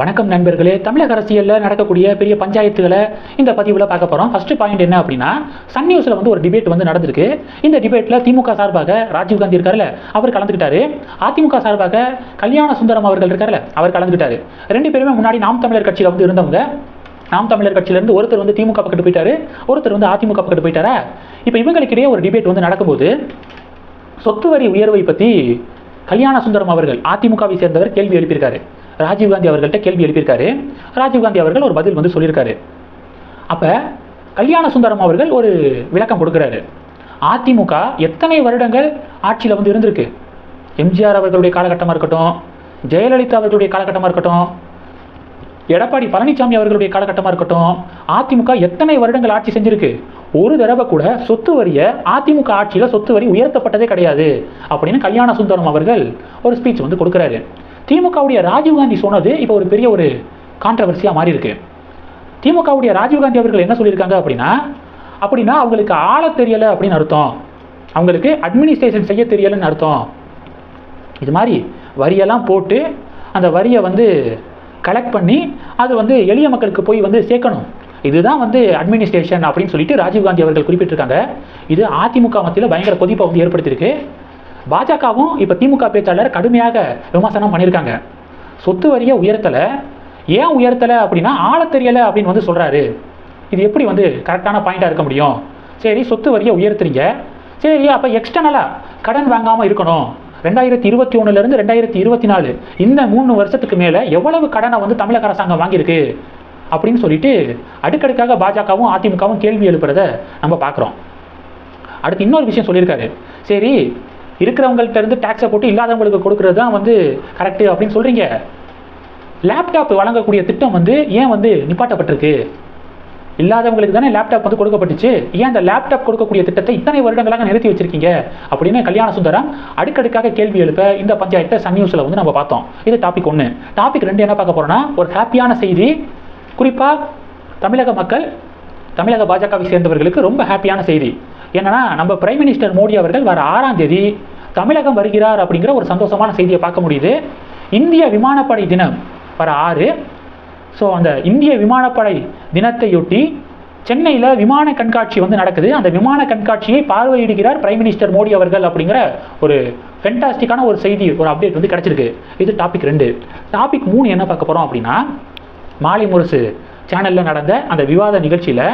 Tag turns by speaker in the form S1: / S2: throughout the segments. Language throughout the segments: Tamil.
S1: வணக்கம் நண்பர்களே. தமிழக அரசியலில் நடக்கக்கூடிய பெரிய பஞ்சாயத்துகளை இந்த பதிவில் பார்க்க போகிறோம் ஃபர்ஸ்ட் பாயிண்ட் என்ன அப்படின்னா சன் நியூஸில் வந்து ஒரு டிபேட் வந்து நடந்திருக்கு. இந்த டிபேட்டில் திமுக சார்பாக ராஜீவ் காந்தி இருக்கார்ல அவர் கலந்துக்கிட்டாரு. அதிமுக சார்பாக கல்யாண சுந்தரம் அவர்கள் இருக்கார்ல அவர் கலந்துக்கிட்டாரு. ரெண்டு பேருமே முன்னாடி நாம் தமிழர் கட்சியில் வந்து இருந்தவங்க. நாம் தமிழர் கட்சியிலேருந்து ஒருத்தர் வந்து திமுக பக்கத்து போயிட்டாரு ஒருத்தர் வந்து அதிமுக பக்கத்து போயிட்டாரா? இப்போ இவங்களுக்கிடையே ஒரு டிபேட் வந்து நடக்கும்போது சொத்து வரி உயர்வை பற்றி கல்யாண சுந்தரம் அவர்கள் அதிமுகவை சேர்ந்தவர் கேள்வி எழுப்பியிருக்காரு. ராஜீவ்காந்தி அவர்கள்ட்ட கேள்வி எழுப்பியிருக்காரு. ராஜீவ்காந்தி அவர்கள் ஒரு பதில் வந்து சொல்லியிருக்காரு. அப்போ கல்யாண சுந்தரம் அவர்கள் ஒரு விளக்கம் கொடுக்குறாரு. அதிமுக எத்தனை வருடங்கள் ஆட்சியில் வந்து இருந்திருக்கு? எம்ஜிஆர் அவர்களுடைய காலகட்டமாக இருக்கட்டும் ஜெயலலிதா அவர்களுடைய காலகட்டமாக இருக்கட்டும் எடப்பாடி பழனிசாமி அவர்களுடைய காலகட்டமாக இருக்கட்டும் அதிமுக எத்தனை வருடங்கள் ஆட்சி செஞ்சிருக்கு? ஒரு தடவை கூட சொத்து வரியை அதிமுக ஆட்சியில் சொத்து வரி உயர்த்தப்பட்டதே கிடையாது அப்படின்னு கல்யாண சுந்தரம் அவர்கள் ஒரு ஸ்பீச் வந்து கொடுக்குறாரு. திமுகவுடைய ராஜீவ்காந்தி சொன்னது இப்போ ஒரு பெரிய ஒரு கான்ட்ரவர்சியாக மாறி இருக்கு திமுகவுடைய ராஜீவ்காந்தி அவர்கள் என்ன சொல்லியிருக்காங்க அப்படின்னா அப்படின்னா அவங்களுக்கு ஆள தெரியலை அப்படின்னு அர்த்தம். அவங்களுக்கு அட்மினிஸ்ட்ரேஷன் செய்ய தெரியலைன்னு அர்த்தம். இது மாதிரி வரியெல்லாம் போட்டு அந்த வரியை வந்து கலெக்ட் பண்ணி அது வந்து எளிய மக்களுக்கு போய் வந்து சேர்க்கணும். இதுதான் வந்து அட்மினிஸ்ட்ரேஷன் அப்படின்னு சொல்லிட்டு ராஜீவ்காந்தி அவர்கள் குறிப்பிட்டிருக்காங்க. இது அதிமுக மத்தியில் பயங்கர கொதிப்பை வந்து ஏற்படுத்தியிருக்கு. பாஜகவும் இப்போ திமுக பேச்சாளர் கடுமையாக விமர்சனம் பண்ணியிருக்காங்க. சொத்து வரியை உயர்த்தலை. ஏன் உயர்த்தலை அப்படின்னா ஆள தெரியலை அப்படின்னு வந்து சொல்கிறாரு இது எப்படி வந்து கரெக்டான பாயிண்ட்டாக இருக்க முடியும்? சரி சொத்து வரியை உயர்த்துறீங்க. சரி அப்போ எக்ஸ்டர்னலாக கடன் வாங்காமல் இருக்கணும். ரெண்டாயிரத்தி இருபத்தி ஒன்றுலேருந்து ரெண்டாயிரத்தி இருபத்தி நாலு. இந்த மூணு வருஷத்துக்கு மேலே எவ்வளவு கடனை வந்து தமிழக அரசாங்கம் வாங்கியிருக்கு? அப்படின்னு சொல்லிட்டு அடுக்கடுக்காக பாஜகவும் அதிமுகவும் கேள்வி எழுப்புறத நம்ம பார்க்குறோம். அடுத்து இன்னொரு விஷயம் சொல்லியிருக்காரு. சரி இருக்கிறவங்கள்ட்ட இருந்து டேக்ஸை போட்டு இல்லாதவங்களுக்கு கொடுக்கறது தான் வந்து கரெக்டு அப்படின்னு சொல்கிறீங்க லேப்டாப் வழங்கக்கூடிய திட்டம் வந்து ஏன் வந்து நிப்பாட்டப்பட்டிருக்கு? இல்லாதவங்களுக்கு தானே லேப்டாப் வந்து கொடுக்கப்பட்டுச்சு. ஏன் அந்த லேப்டாப் கொடுக்கக்கூடிய திட்டத்தை இத்தனை வருடங்களாக நிறுத்தி வச்சிருக்கீங்க? அப்படின்னு கல்யாண சுந்தரம் அடுக்கடுக்காக கேள்வி எழுப்ப இந்த பஞ்சாயத்தை சன் நியூஸில் வந்து நம்ம பார்த்தோம். இது டாபிக் ஒன்று டாபிக் ரெண்டு என்ன பார்க்க போகிறோம்னா ஒரு ஹாப்பியான செய்தி. குறிப்பாக தமிழக மக்கள் தமிழக பாஜகவை சேர்ந்தவர்களுக்கு ரொம்ப ஹாப்பியான செய்தி. என்னன்னா நம்ம பிரைம் மினிஸ்டர் மோடி அவர்கள் வர ஆறாம் தேதி தமிழகம் வருகிறார் அப்படிங்கிற ஒரு சந்தோஷமான செய்தியை பார்க்க முடியுது. இந்திய விமானப்படை தினம் வர ஆறு. ஸோ அந்த இந்திய விமானப்படை தினத்தையொட்டி சென்னையில் விமான கண்காட்சி வந்து நடக்குது. அந்த விமான கண்காட்சியை பார்வையிடுகிறார் பிரைம் மினிஸ்டர் மோடி அவர்கள் அப்படிங்கிற ஒரு ஃபென்டாஸ்டிக்கான ஒரு செய்தி ஒரு அப்டேட் வந்து கிடச்சிருக்கு. இது டாபிக் ரெண்டு. டாபிக் மூணு என்ன பார்க்க போகிறோம் அப்படின்னா மாலை முரசு சேனலில் நடந்த அந்த விவாத நிகழ்ச்சியில்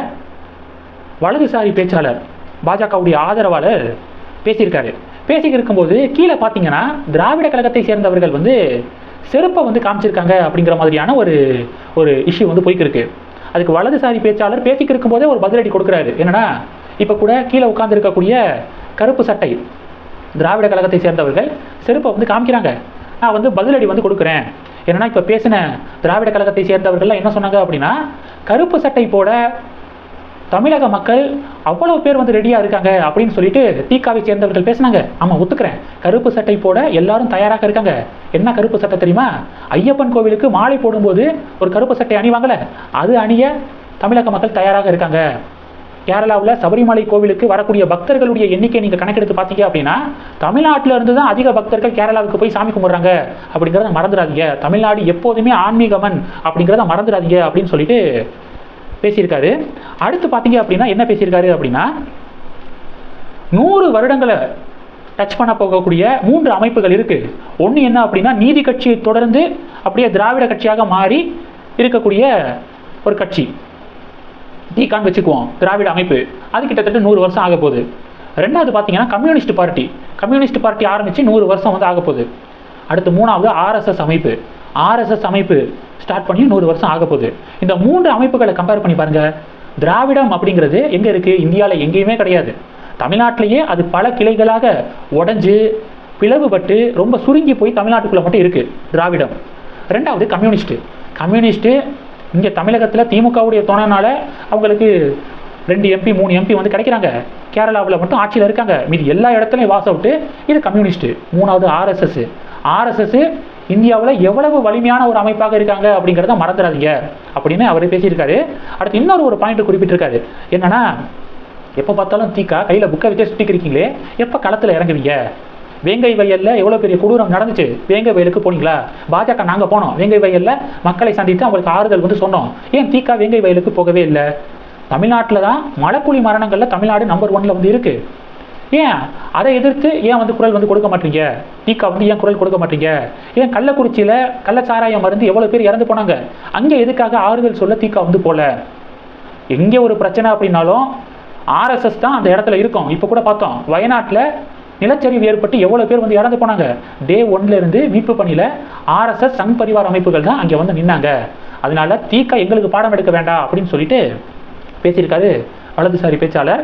S1: வலதுசாரி பேச்சாளர் பாஜகவுடைய ஆதரவாளர் பேசியிருக்காரு. பேசிக்கிட்டு இருக்கும்போது கீழே பார்த்தீங்கன்னா திராவிட கழகத்தை சேர்ந்தவர்கள் வந்து செருப்பை வந்து காமிச்சிருக்காங்க அப்படிங்கிற மாதிரியான ஒரு ஒரு இஷ்யூ வந்து போய்க்கிருக்கு. அதுக்கு வலதுசாரி பேச்சாளர் பேசிக்கிட்டு இருக்கும்போதே ஒரு பதிலடி கொடுக்குறாரு. என்னன்னா இப்போ கூட கீழே உட்காந்துருக்கக்கூடிய கருப்பு சட்டை திராவிட கழகத்தை சேர்ந்தவர்கள் செருப்பை வந்து காமிக்கிறாங்க. நான் வந்து பதிலடி வந்து கொடுக்குறேன். என்னன்னா இப்போ பேசின திராவிட கழகத்தை சேர்ந்தவர்கள்லாம் என்ன சொன்னாங்க அப்படின்னா கருப்பு சட்டை போட தமிழக மக்கள் அவ்வளோ பேர் வந்து ரெடியாக இருக்காங்க அப்படின்னு சொல்லிட்டு தீக்காவை சேர்ந்தவர்கள் பேசினாங்க. ஆமாம் ஒத்துக்கிறேன். கருப்பு சட்டை போட எல்லாரும் தயாராக இருக்காங்க. என்ன கருப்பு சட்டை தெரியுமா? ஐயப்பன் கோவிலுக்கு மாலை போடும்போது ஒரு கருப்பு சட்டை அணிவாங்கல்ல அது அணிய தமிழக மக்கள் தயாராக இருக்காங்க. கேரளாவில் சபரிமலை கோவிலுக்கு வரக்கூடிய பக்தர்களுடைய எண்ணிக்கை நீங்கள் கணக்கெடுத்து பார்த்தீங்க அப்படின்னா தமிழ்நாட்டில் இருந்து தான் அதிக பக்தர்கள் கேரளாவுக்கு போய் சாமி கும்பிட்றாங்க அப்படிங்கிறத மறந்துடாதீங்க. தமிழ்நாடு எப்போதுமே ஆன்மீகமன் அப்படிங்கிறத மறந்துடாதீங்க அப்படின்னு சொல்லிட்டு பேசியிருக்காரு. அடுத்து பார்த்தீங்க அப்படின்னா என்ன பேசியிருக்காரு அப்படின்னா நூறு வருடங்களை டச் பண்ண போகக்கூடிய மூன்று அமைப்புகள் இருக்குது ஒன்று என்ன அப்படின்னா நீதி கட்சியை தொடர்ந்து அப்படியே திராவிட கட்சியாக மாறி இருக்கக்கூடிய ஒரு கட்சி. டீகான் வச்சுக்குவோம் திராவிட அமைப்பு. அது கிட்டத்தட்ட நூறு வருஷம் ஆக போகுது. ரெண்டாவது பார்த்தீங்கன்னா கம்யூனிஸ்ட் பார்ட்டி. கம்யூனிஸ்ட் பார்ட்டி ஆரம்பித்து நூறு வருஷம் வந்து ஆக போகுது. அடுத்து மூணாவது ஆர்எஸ்எஸ் அமைப்பு. ஆர்எஸ்எஸ் அமைப்பு ஸ்டார்ட் பண்ணி நூறு வருஷம் ஆக போகுது. இந்த மூன்று அமைப்புகளை கம்பேர் பண்ணி பாருங்க. திராவிடம் அப்படிங்கிறது எங்கே இருக்குது இந்தியாவில் எங்கேயுமே கிடையாது. தமிழ்நாட்டிலேயே அது பல கிளைகளாக உடஞ்சு பிளவுபட்டு ரொம்ப சுருங்கி போய் தமிழ்நாட்டுக்குள்ளே மட்டும் இருக்குது திராவிடம். ரெண்டாவது கம்யூனிஸ்ட்டு. கம்யூனிஸ்ட்டு இங்கே தமிழகத்தில் திமுகவுடைய துணைனால அவங்களுக்கு ரெண்டு எம்பி மூணு எம்பி வந்து கிடைக்கிறாங்க. கேரளாவில் மட்டும் ஆட்சியில் இருக்காங்க. மீதி எல்லா இடத்துலையும் வாஸ் அவுட்டு இது கம்யூனிஸ்ட்டு. மூணாவது ஆர்எஸ்எஸ். ஆர்எஸ்எஸ் இந்தியாவில் எவ்வளவு வலிமையான ஒரு அமைப்பாக இருக்காங்க அப்படிங்கிறத மறந்துடாதீங்க அப்படின்னு அவர் பேசியிருக்காரு. அடுத்து இன்னொரு ஒரு பாயிண்ட் குறிப்பிட்டிருக்காரு. என்னன்னா எப்போ பார்த்தாலும் தீக்கா கையில் புக்கை வச்சே சுட்டிக்கிறீங்களே எப்போ களத்தில் இறங்குவீங்க? வேங்கை வயலில் எவ்வளோ பெரிய கொடூரம் நடந்துச்சு? வேங்கை வயலுக்கு போனீங்களா? பாஜக நாங்கள் போனோம். வேங்கை வயலில் மக்களை சந்தித்து அவங்களுக்கு ஆறுதல் வந்து சொன்னோம். ஏன் தீக்கா வேங்கை வயலுக்கு போகவே இல்லை? தமிழ்நாட்டில் தான் மழைப்புலி மரணங்களில் தமிழ்நாடு நம்பர் ஒன்னில் வந்து இருக்குது ஏன்? அதை எதிர்த்து ஏன் வந்து குரல் வந்து கொடுக்க மாட்டீங்க? தீகா வந்து ஏன் குரல் கொடுக்க மாட்டீங்க? ஏன் கள்ளக்குறிச்சியில் கள்ளச்சாராயம் மருந்து எவ்வளோ பேர் இறந்து போனாங்க? அங்கே எதுக்காக ஆறுதல் சொல்ல தீக்கா வந்து போல? எங்கே ஒரு பிரச்சனை அப்படின்னாலும் ஆர்எஸ்எஸ் தான் அந்த இடத்துல இருக்கும். இப்போ கூட பார்த்தோம் வயநாட்டில் நிலச்சரிவு ஏற்பட்டு எவ்வளோ பேர் வந்து இறந்து போனாங்க? டே ஒன்லேருந்து மீட்பு பணியில் ஆர்எஸ்எஸ் சங் பரிவார அமைப்புகள் தான் அங்கே வந்து நின்னாங்க. அதனால தீக்கா எங்களுக்கு பாடம் எடுக்க வேண்டாம் அப்படின்னு சொல்லிட்டு பேசியிருக்காரு வலதுசாரி பேச்சாளர்